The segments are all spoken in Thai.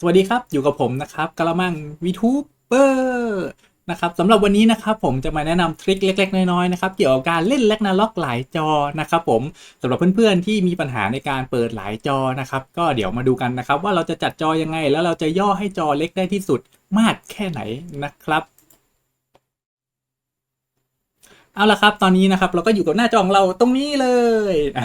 สวัสดีครับ อยู่กับผมนะครับกะละมังวีทูเบอร์นะครับสำหรับวันนี้นะครับผมจะมาแนะนำทริคเล็ก ๆ น้อยๆนะครับเกี่ยวกับการเล่นแลกนาล็อกหลายจอนะครับผมสำหรับเพื่อนๆที่มีปัญหาในการเปิดหลายจอนะครับก็เดี๋ยวมาดูกันนะครับ ว่าเราจะจัดจอยังไง แล้วเราจะย่อให้จอเล็กได้ที่สุดมากแค่ไหนนะครับเอาละครับตอนนี้นะครับเราก็อยู่กับหน้าจอของเราตรงนี้เลยอ่า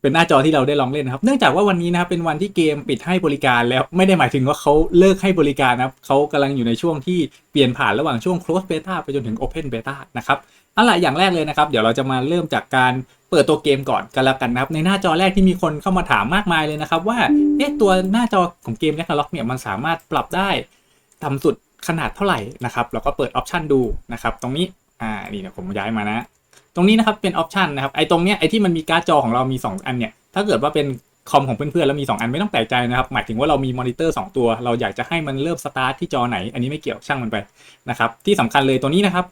เป็นหน้าจอที่เราได้ลองเล่นนะครับ เนื่องจากว่าวันนี้นะครับเป็นวันที่เกมปิดให้บริการแล้วไม่ได้หมายถึงว่าเขาเลิกให้บริการนะครับเขากำลังอยู่ในช่วงที่เปลี่ยนผ่านระหว่างช่วง close beta ไปจนถึง open beta นะครับเอาละอย่างแรกเลยนะครับ เดี๋ยวเราจะมาเริ่มจากการเปิดตัวเกมก่อนกันแล้วกันนะครับ ในหน้าจอแรกที่มีคนเข้ามาถามมากมายเลยนะครับ ว่าเอ๊ะตัวหน้าจอของเกม r a g n a r o k เนี่ยมันสามารถปรับได้ต่ำสุดขนาดเท่าไหร่นะครับ แล้วก็เปิดออปชันดูนะครับ ตรงนี้อ่านี่เดี๋ยวผมย้ายมานะ ตรงนี้นะครับเป็นออปชันนะครับไอ้ตรงเนี้ยไอ้ที่มันมีการ์ดจอของเรามี 2 อันเนี่ยถ้าเกิดว่าเป็นคอมของเพื่อนๆแล้วมี 2 อันไม่ต้องแปลกใจนะครับหมายถึงว่าเรามีมอนิเตอร์2ตัว เราอยากจะให้มันเริ่มสตาร์ทที่จอไหน อันนี้ไม่เกี่ยวช่างมันไปนะครับที่สำคัญเลยตัวนี้นะครับ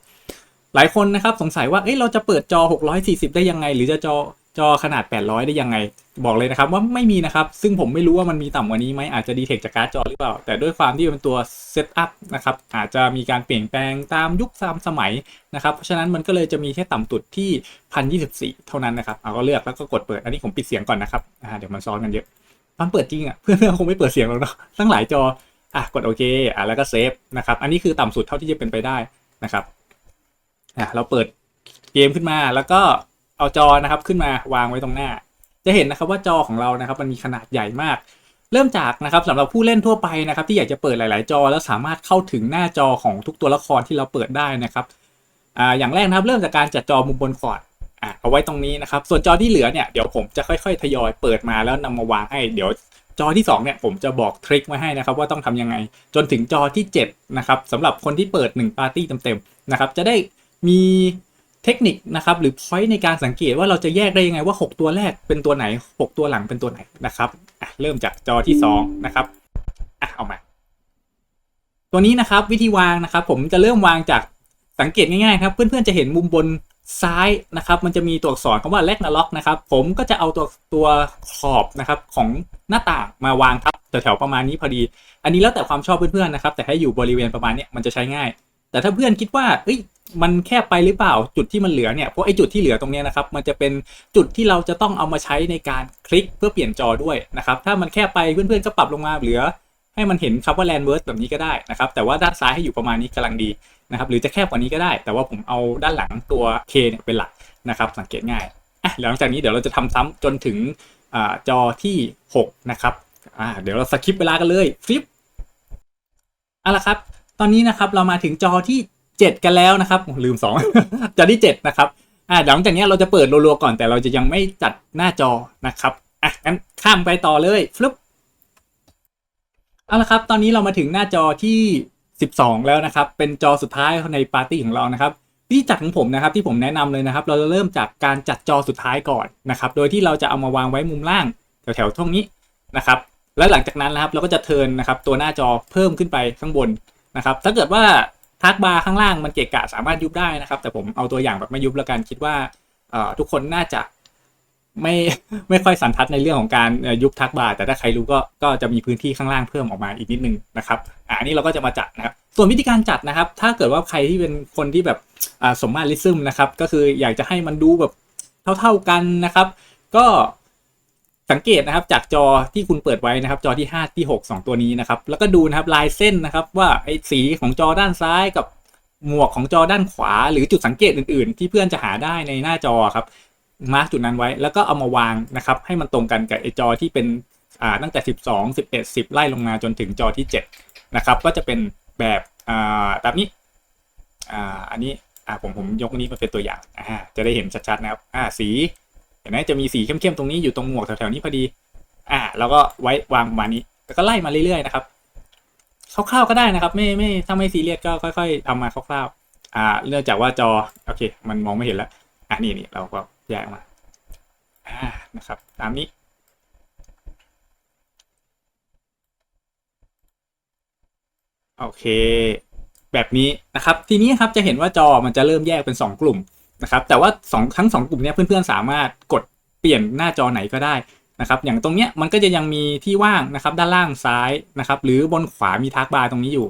หลายคนนะครับสงสัยว่าเอ้ยเราจะเปิดจอ 640 ได้ยังไง หรือจะจอจอขนาด 800 ได้ยังไง บอกเลยนะครับว่าไม่มีนะครับ ซึ่งผมไม่รู้ว่ามันมีต่ำกว่านี้ไหมอาจจะดีเทคจากการ์ดจอหรือเปล่า แต่ด้วยความที่เป็นตัวเซตอัพนะครับอาจจะมีการเปลี่ยนแปลงตามยุคตามสมัยนะครับ เพราะฉะนั้นมันก็เลยจะมีแค่ต่ำสุดที่ 1024 เท่านั้นนะครับ เอาก็เลือกแล้วก็กดเปิด อันนี้ผมปิดเสียงก่อนนะครับอ่าเดี๋ยวมันซ้อนกันเยอะมันเปิดจริงอะเพื่อนๆคงไม่เปิดเสียงหรอกเนาะตั้งหลายจออะกดโอเคอะแล้วก็เซฟนะครับอันนี้คือต่ำสุดเท่าที่จะเป็นไปได้นะครับอะเราเปิดเกมขึ้นมาแล้วก็เอาจอนะครับขึ้นมาวางไว้ตรงหน้า จะเห็นนะครับว่าจอของเรานะครับมันมีขนาดใหญ่มาก เริ่มจากนะครับสำหรับผู้เล่นทั่วไปนะครับที่อยากจะเปิดหลาย ๆ จอ แล้วสามารถเข้าถึงหน้าจอของทุกตัวละครที่เราเปิดได้นะครับอ่าอย่างแรกนะครับเริ่มจากการจัดจอมุมบนก่อนอ่าเอาไว้ตรงนี้นะครับส่วนจอที่เหลือเนี่ยเดี๋ยวผมจะค่อย ๆ ทยอยเปิดมาแล้วนำมาวางให้เดี๋ยวจอที่2เนี่ยผมจะบอกทริคมาให้นะครับว่าต้องทำยังไง จนถึงจอที่7นะครับสำหรับคนที่เปิด 1 ปาร์ตี้เต็มๆนะครับจะได้มี เทคนิคนะครับหรือ point ในการสังเกตว่าเราจะแยกได้ยังไงว่า 6 ตัวแรกเป็นตัวไหน 6 ตัวหลังเป็นตัวไหนนะครับอะเริ่มจากจอที่2นะครับอะเอามา ตัวนี้นะครับวิธีวางนะครับ ผมจะเริ่มวางจากสังเกตง่ายๆครับเพื่อนๆจะเห็นมุมบนซ้ายนะครับ มันจะมีตัวอักษรคำว่า l e g n a r o k นะครับ ผมก็จะเอาตัวตัวขอบนะครับของหน้าต่างมาวางทับแถวๆประมาณนี้พอดี อันนี้แล้วแต่ความชอบเพื่อนๆนะครับ แต่ให้อยู่บริเวณประมาณนี้มันจะใช้ง่าย แต่ถ้าเพื่อนคิดว่าเอ้ย มันแคบไปหรือเปล่าจุดที่มันเหลือเนี่ยเพราะไอ้จุดที่เหลือตรงนี้นะครับมันจะเป็นจุดที่เราจะต้องเอามาใช้ในการคลิกเพื่อเปลี่ยนจอด้วยนะครับถ้ามันแคบไปเพื่อนๆก็ปรับลงมาเหลือ ให้มันเห็นคำว่า land verse แบบนี้ก็ได้นะครับแต่ว่าด้านซ้ายให้อยู่ประมาณนี้กำลังดีนะครับหรือจะแคบกว่านี้ก็ได้ แต่ว่าผมเอาด้านหลังตัว K เนี่ยเป็นหลักนะครับสังเกตง่ายอะหลังจากนี้เดี๋ยวเราจะทำซ้ำจนถึงอจอที่6นะครับอ่าเดี๋ยวเราสคิปเวลากันเลยฟลิปเอาละครับ ตอนนี้นะครับเรามาถึงจอที่ 7 กันแล้วนะครับลืม 2จอที่7นะครับอ่าหลังจากนี้เราจะเปิดรัวๆก่อนแต่เราจะยังไม่จัดหน้าจอนะครับอะงั้นข้ามไปต่อเลยฟลุปเอาละครับ ตอนนี้เรามาถึงหน้าจอที่ 12 แล้วนะครับ เป็นจอสุดท้ายในปาร์ตี้ของเรานะครับวิธีจัดของผมนะครับที่ผมแนะนำเลยนะครับ เราจะเริ่มจากการจัดจอสุดท้ายก่อนนะครับ โดยที่เราจะเอามาวางไว้มุมล่างแถวๆตรงนี้นะครับ และหลังจากนั้นนะครับเราก็จะเทิร์นนะครับตัวหน้าจอเพิ่มขึ้นไปข้างบนนะครับ ถ้าเกิดว่า ทักบาร์ข้างล่างมันเกะกะสามารถยุบได้นะครับ แต่ผมเอาตัวอย่างแบบไม่ยุบแล้วกันคิดว่าทุกคนน่าจะไม่ไม่ค่อยสันทัดในเรื่องของการยุบทักบาร์แต่ถ้าใครรู้ก็ก็จะมีพื้นที่ข้างล่างเพิ่มออกมาอีกนิดนึงนะครับอ่าอันนี้เราก็จะมาจัดนะครับ ส่วนวิธีการจัดนะครับ ถ้าเกิดว่าใครที่เป็นคนที่แบบสมมาตรลิซึมนะครับ ก็คืออยากจะให้มันดูแบบเท่า ๆกันนะครับ ก็ สังเกตนะครับจากจอที่คุณเปิดไว้นะครับ จอที่ 5 ที่ 6 2 ตัวนี้นะครับ แล้วก็ดูนะครับลายเส้นนะครับ ว่าไอ้สีของจอด้านซ้ายกับหมวกของจอด้านขวา หรือจุดสังเกตอื่นๆ ที่เพื่อนจะหาได้ในหน้าจอครับมาร์กจุดนั้นไว้แล้วก็เอามาวางนะครับ ให้มันตรงกันกับไอ้จอที่เป็นอ่าตั้งแต่ 12 11 10 ไล่ลงมาจนถึงจอที่7นะครับก็จะเป็นแบบอ่าแบบนี้อ่าอันนี้อ่าผมผมยกนี้มาเป็นตัวอย่างอ่าจะได้เห็นชัดๆนะครับอ่าสี เห็นไหมจะมีสีเข้มๆตรงนี้อยู่ตรงหมวกแถวๆนี้พอดี อ่าแล้วก็ไว้วางประมาณนี้แล้วก็ไล่มาเรื่อยๆนะครับคร่าวๆก็ได้นะครับ ไม่ไม่ถ้าไม่ซีเรียสก็ค่อย ๆทำมาคร่าวๆอ่าเนื่องจากว่าจอโอเค มันมองไม่เห็นแล้วอะนี่นี่เราก็แยกมาอ่านะครับ ตามนี้โอเค แบบนี้นะครับ ทีนี้ครับจะเห็นว่าจอมันจะเริ่มแยกเป็น 2 กลุ่ม นะครับแต่ว่าสองทั้ง 2 กลุ่มเนี้ยเพื่อนๆ สามารถกดเปลี่ยนหน้าจอไหนก็ได้นะครับอย่างตรงเนี้ยมันก็จะยังมีที่ว่างนะครับด้านล่างซ้ายนะครับหรือบนขวามีทักบาร์ตรงนี้อยู่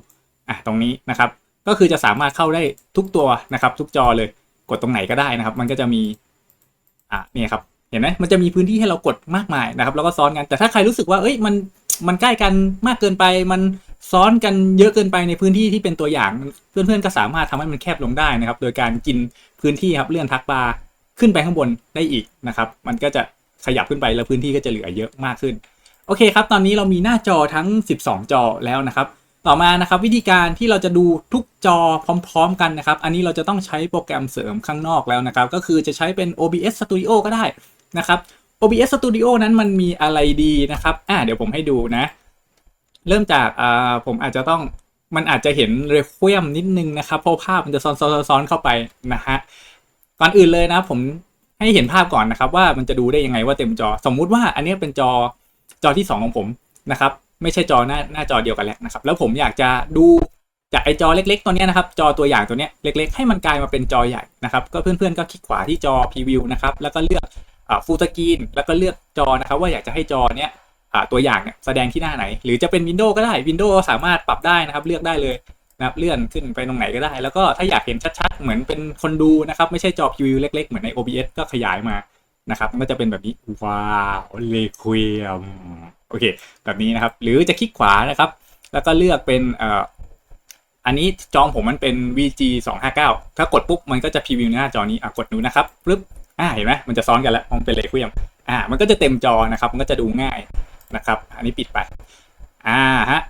อะตรงนี้นะครับก็คือจะสามารถเข้าได้ทุกตัวนะครับ ทุกจอเลยกดตรงไหนก็ได้นะครับ มันก็จะมีอะเนี่ยครับเห็นไหมมันจะมีพื้นที่ให้เรากดมากมายนะครับแล้วก็ซ้อนกันแต่ถ้าใครรู้สึกว่าเอ้ยมันมันใกล้กันมากเกินไป มันซ้อนกันเยอะเกินไปในพื้นที่ที่เป็นตัวอย่าง เพื่อนๆก็สามารถทำให้มันแคบลงได้นะครับ โดยการกิน พื้นที่ครับเลื่อนทักบาร์ขึ้นไปข้างบนได้อีกนะครับ มันก็จะขยับขึ้นไปแล้วพื้นที่ก็จะเหลือเยอะมากขึ้น โอเคครับ ตอนนี้เรามีหน้าจอทั้ง 12 จอแล้วนะครับ ต่อมานะครับวิธีการที่เราจะดูทุกจอพร้อม ๆ กันนะครับ อันนี้เราจะต้องใช้โปรแกรมเสริมข้างนอกแล้วนะครับ ก็คือจะใช้เป็น OBS Studio ก็ได้นะครับ OBS Studio นั้นมันมีอะไรดีนะครับ อ่าเดี๋ยวผมให้ดูนะ เริ่มจากอ่าผมอาจจะต้อง มันอาจจะเห็นเรควียมนิดนึงนะครับเพราะภาพมันจะซ้อนซ้อนซ้อนเข้าไปนะฮะก่อนอื่นเลยนะผมให้เห็นภาพก่อนนะครับ ว่ามันจะดูได้ยังไงว่าเต็มจอ สมมุติว่าอันนี้เป็นจอจอที่ 2 ของผมนะครับ ไม่ใช่จอหน้าหน้าจอเดียวกันแล้วนะครับ แล้วผมอยากจะดูจากไอจอเล็ก ๆ ตัวนี้นะครับ จอตัวอย่างตัวนี้เล็ก ๆ ให้มันกลายมาเป็นจอใหญ่นะครับ ก็เพื่อนๆก็คลิกขวาที่จอพรีวิวนะครับแล้วก็เลือกฟูลสกรีนแล้วก็เลือกจอนะครับ ว่าอยากจะให้จอเนี้ย ตัวอย่างเนี่ยแสดงที่หน้าไหน หรือจะเป็นวินโดว์ก็ได้วินโดว์สามารถปรับได้นะครับเลือกได้เลยนะครับเลื่อนขึ้นไปตรงไหนก็ได้ แล้วก็ถ้าอยากเห็นชัดๆ เหมือนเป็นคนดูนะครับ ไม่ใช่จอพรีวิวเล็กๆ เหมือนใน OBS ก็ขยายมานะครับมันก็จะเป็นแบบนี้ ว้าวเลควีมโอเค แบบนี้นะครับ หรือจะคลิกขวานะครับ แล้วก็เลือกเป็นเอ่ออันนี้จอผมมันเป็น VG 259ถ้ากดปุ๊บมันก็จะพรีวิวหน้าจอนี้อะกดดูนะครับปึ๊บอ่าเห็นไหมมันจะซ้อนกันแล้วมันเป็นเลควีมอ่ามันก็จะเต็มจอนะครับ มันก็จะดูง่าย นะครับ อันนี้ปิดไป อ่าฮะ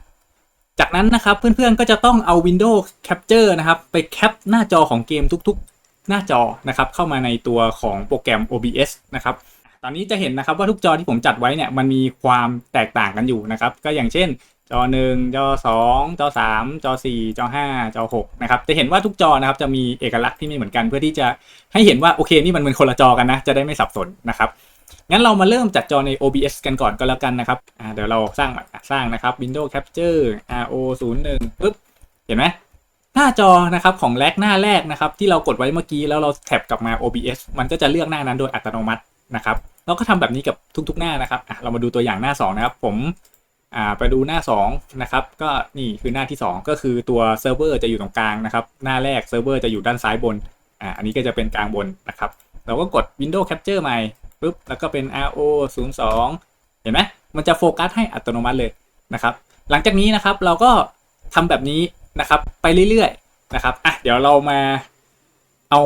จากนั้นนะครับเพื่อนๆก็จะต้องเอา Windows Capture นะครับ ไปแคปหน้าจอของเกมทุกๆ หน้าจอนะครับ เข้ามาในตัวของโปรแกรม OBS นะครับตอนนี้จะเห็นนะครับว่าทุกจอที่ผมจัดไว้เนี่ยมันมีความแตกต่างกันอยู่นะครับ ก็อย่างเช่น จอ 1 จอ 2 จอ 3 จอ 4 จอ 5 จอ 6 นะครับ จะเห็นว่าทุกจอนะครับจะมีเอกลักษณ์ที่ไม่เหมือนกัน เพื่อที่จะให้เห็นว่าโอเคนี่มันเป็นคนละจอกันนะ จะได้ไม่สับสนนะครับ งั้นเรามาเริ่มจัดจอใน OBS กันก่อนก็แล้วกันนะครับอ่าเดี๋ยวเราสร้างสร้างนะครับ Windows Capture RO 0 1ปึ๊บ เห็นไหมหน้าจอนะครับของแรกหน้าแรกนะครับ ที่เรากดไว้เมื่อกี้แล้วเราแท็บกลับมา OBS มันก็จะเลือกหน้านั้นโดยอัตโนมัตินะครับเราก็ทำแบบนี้กับทุกๆหน้านะครับอะเรามาดูตัวอย่างหน้า 2 นะครับ ผมอ่าไปดูหน้า 2 นะครับ ก็นี่คือหน้าที่ 2 ก็คือตัวเซิร์ฟเวอร์จะอยู่ตรงกลางนะครับ หน้าแรกเซิร์ฟเวอร์จะอยู่ด้านซ้ายบนอ่าอันนี้ก็จะเป็นกลางบนนะครับ เราก็กด Windows Capture ใหม่ ปุ๊บแล้วก็เป็น RO 0 2 เห็นไหมมันจะโฟกัสให้อัตโนมัติเลยนะครับ หลังจากนี้นะครับเราก็ทำแบบนี้นะครับไปเรื่อยๆนะครับอะเดี๋ยวเรามาเอา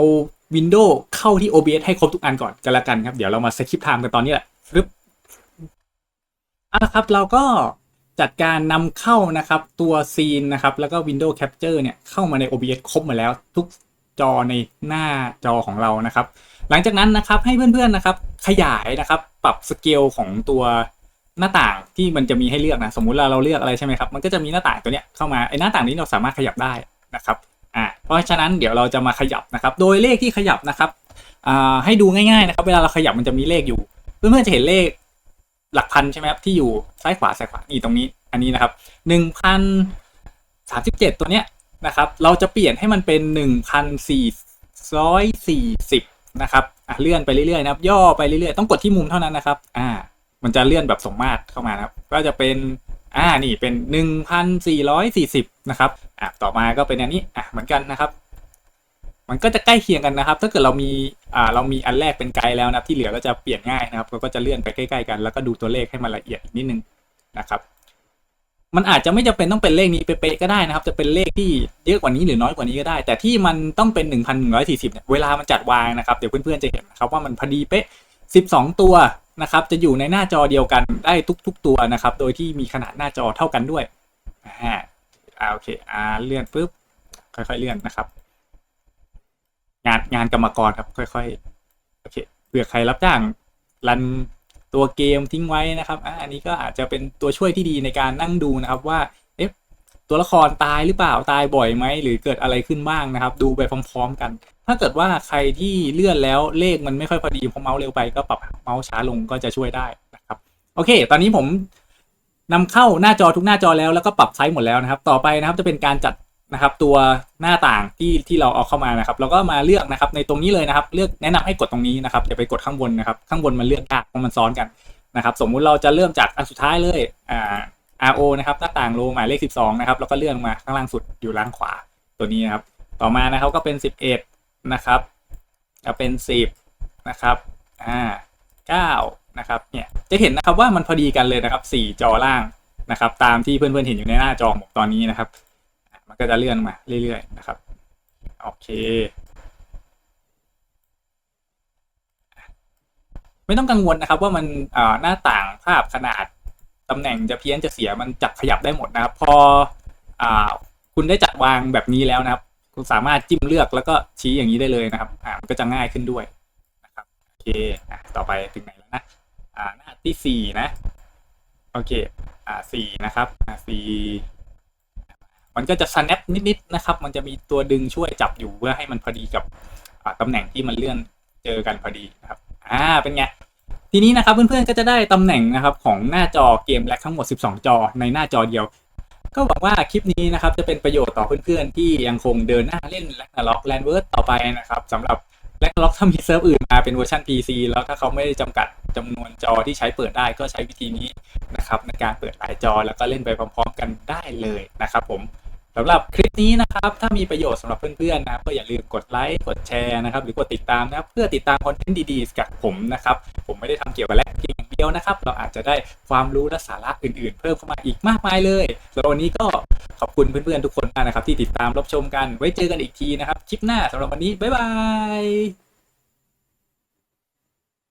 Windows เข้าที่ OBS ให้ครบทุกอันก่อนกันละกันครับ เดี๋ยวเรามาสคริปต์ไทม์กันตอนนี้แหละปึ๊บอะครับเราก็จัดการนำเข้านะครับตัวซีนนะครับแล้วก็ Windows Capture เนี่ยเข้ามาใน OBS ครบหมาแล้วทุกจอในหน้าจอของเรานะครับ หลังจากนั้นนะครับให้เพื่อนๆนะครับขยายนะครับปรับสเกลของตัวหน้าต่างที่มันจะมีให้เลือกนะสมมุติเราเราเลือกอะไรใช่ไหมครับมันก็จะมีหน้าต่างตัวเนี้ยเข้ามาไอ้หน้าต่างนี้เราสามารถขยับได้นะครับอ่าเพราะฉะนั้นเดี๋ยวเราจะมาขยับนะครับ โดยเลขที่ขยับนะครับอ่าให้ดูง่ายๆนะครับ เวลาเราขยับมันจะมีเลขอยู่เพื่อนๆจะเห็นเลขหลักพันใช่ไหมครับที่อยู่ซ้ายขวาซ้ายขวานี่ตรงนี้อันนี้นะครับหนึ่งพันสามสิบเจ็ดตัวเนี้ยนะครับ เราจะเปลี่ยนให้มันเป็นหนึ่งพันสี่ร้อยสี่สิบ นะครับอะเลื่อนไปเรื่อยๆนะครับ ย่อไปเรื่อยๆต้องกดที่มุมเท่านั้นนะครับ อ่า มันจะเลื่อนแบบสมมาตรเข้ามานะครับ ก็จะเป็นอ่านี่เป็นหนึ่งพันสี่ร้อยสี่สิบนะครับอะต่อมาก็เป็นอันนี้อะเหมือนกันนะครับ มันก็จะใกล้เคียงกันนะครับ ถ้าเกิดเรามีอ่าเรามีอันแรกเป็นไกด์แล้วนะที่เหลือก็จะเปลี่ยนง่ายนะครับ ก็จะเลื่อนไปใกล้ๆกัน แล้วก็ดูตัวเลขให้มันละเอียดอีกนิดนึงนะครับ มันอาจจะไม่จำเป็นต้องเป็นเลขนี้เป๊ะๆก็ได้นะครับ จะเป็นเลขที่เยอะกว่านี้หรือน้อยกว่านี้ก็ได้ แต่ที่มันต้องเป็น 1,140เนี่ยเวลามันจัดวางนะครับ เดี๋ยวเพื่อนๆจะเห็นนะครับว่ามันพอดีเป๊ะ 12 ตัวนะครับ จะอยู่ในหน้าจอเดียวกันได้ทุก ๆ ตัวนะครับ โดยที่มีขนาดหน้าจอเท่ากันด้วยอ่าโอเคอ่าเลื่อนปุ๊บค่อยๆเลื่อนนะครับ งานงานกรรมกรครับ ค่อยๆโอเคเผื่อใครรับจ้างรัน ตัวเกมทิ้งไว้นะครับอันนี้ก็อาจจะเป็นตัวช่วยที่ดีในการนั่งดูนะครับว่าเอ๊ะตัวละครตายหรือเปล่าตายบ่อยไหมหรือเกิดอะไรขึ้นบ้างนะครับ ดูไปพร้อมๆกัน ถ้าเกิดว่าใครที่เลื่อนแล้วเลขมันไม่ค่อยพอดีเพราะเมาส์เร็วไปก็ปรับเมาส์ช้าลงก็จะช่วยได้นะครับ โอเค ตอนนี้ผมนำเข้าหน้าจอทุกหน้าจอแล้วแล้วก็ปรับไซส์หมดแล้วนะครับ ต่อไปนะครับจะเป็นการจัด นะครับ ตัวหน้าต่างที่ที่เราเอาเข้ามานะครับ เราก็มาเลือกนะครับ ในตรงนี้เลยนะครับ เลือกแนะนำให้กดตรงนี้นะครับอย่าไปกดข้างบนนะครับ ข้างบนมันเลือกยากเพราะมันซ้อนกันนะครับ สมมุติเราจะเริ่มจากอันสุดท้ายเลยอ่า RO นะครับหน้าต่างโลหมายเลข 12 นะครับแล้วก็เลื่อนมาข้างล่างสุดอยู่ล่างขวาตัวนี้นะครับ ต่อมานะครับก็เป็น 11 นะครับก็เป็น 10 นะครับอ่า9นะครับเนี่ยจะเห็นนะครับว่ามันพอดีกันเลยนะครับ 4 จอล่างนะครับ ตามที่เพื่อนๆเห็นอยู่ในหน้าจอผมตอนนี้นะครับ ก็จะเลื่อนมาเรื่อยๆนะครับ โอเค ไม่ต้องกังวลนะครับว่ามันหน้าต่างภาพขนาดตำแหน่งจะเพี้ยนจะเสียมันจับขยับได้หมดนะครับ พออคุณได้จัดวางแบบนี้แล้วนะครับ คุณสามารถจิ้มเลือกแล้วก็ชี้อย่างนี้ได้เลยนะครับมันก็จะง่ายขึ้นด้วยนะครับโอเคต่อไปถึงไหนแล้วนะหน้าที่สี่นะโอเคอ่าสี่นะครับอ่าสี่ มันก็จะ snap นิดๆนะครับ มันจะมีตัวดึงช่วยจับอยู่เพื่อให้มันพอดีกับตำแหน่งที่มันเลื่อนเจอกันพอดีนะครับอ่าเป็นไงทีนี้นะครับเพื่อนๆก็จะได้ตำแหน่งนะครับของหน้าจอเกมแลกทั้งหมด 12 จอในหน้าจอเดียว ก็หวังว่าคลิปนี้นะครับจะเป็นประโยชน์ต่อเพื่อนๆ ที่ยังคงเดินหน้าเล่นแลกนาล็อกแลนเวิร์ดต่อไปนะครับสำหรับแลกนาล็อกถ้ามีเซิร์ฟอื่นมาเป็นเวอร์ชัน PC แล้วถ้าเขาไม่ได้จำกัดจำนวนจอที่ใช้เปิดได้ก็ใช้วิธีนี้นะครับในการเปิดหลายจอแล้วก็เล่นไปพร้อม ๆ กันได้เลยนะครับผม สำหรับคลิปนี้นะครับ ถ้ามีประโยชน์สำหรับเพื่อนๆนะครับก็อย่าลืมกดไลค์กดแชร์นะครับ หรือกดติดตามนะครับเพื่อติดตามคอนเทนต์ดีๆจากผมนะครับ ผมไม่ได้ทำเกี่ยวกับแลกเพียงอย่างเดียวนะครับ เราอาจจะได้ความรู้และสาระอื่นๆ เพิ่มเข้ามาอีกมากมายเลยสำหรับวันนี้ก็ขอบคุณเพื่อนๆทุกคนมากนะครับ ที่ติดตามรับชมกันไว้เจอกันอีกทีนะครับคลิปหน้าสำหรับวันนี้บ๊ายบาย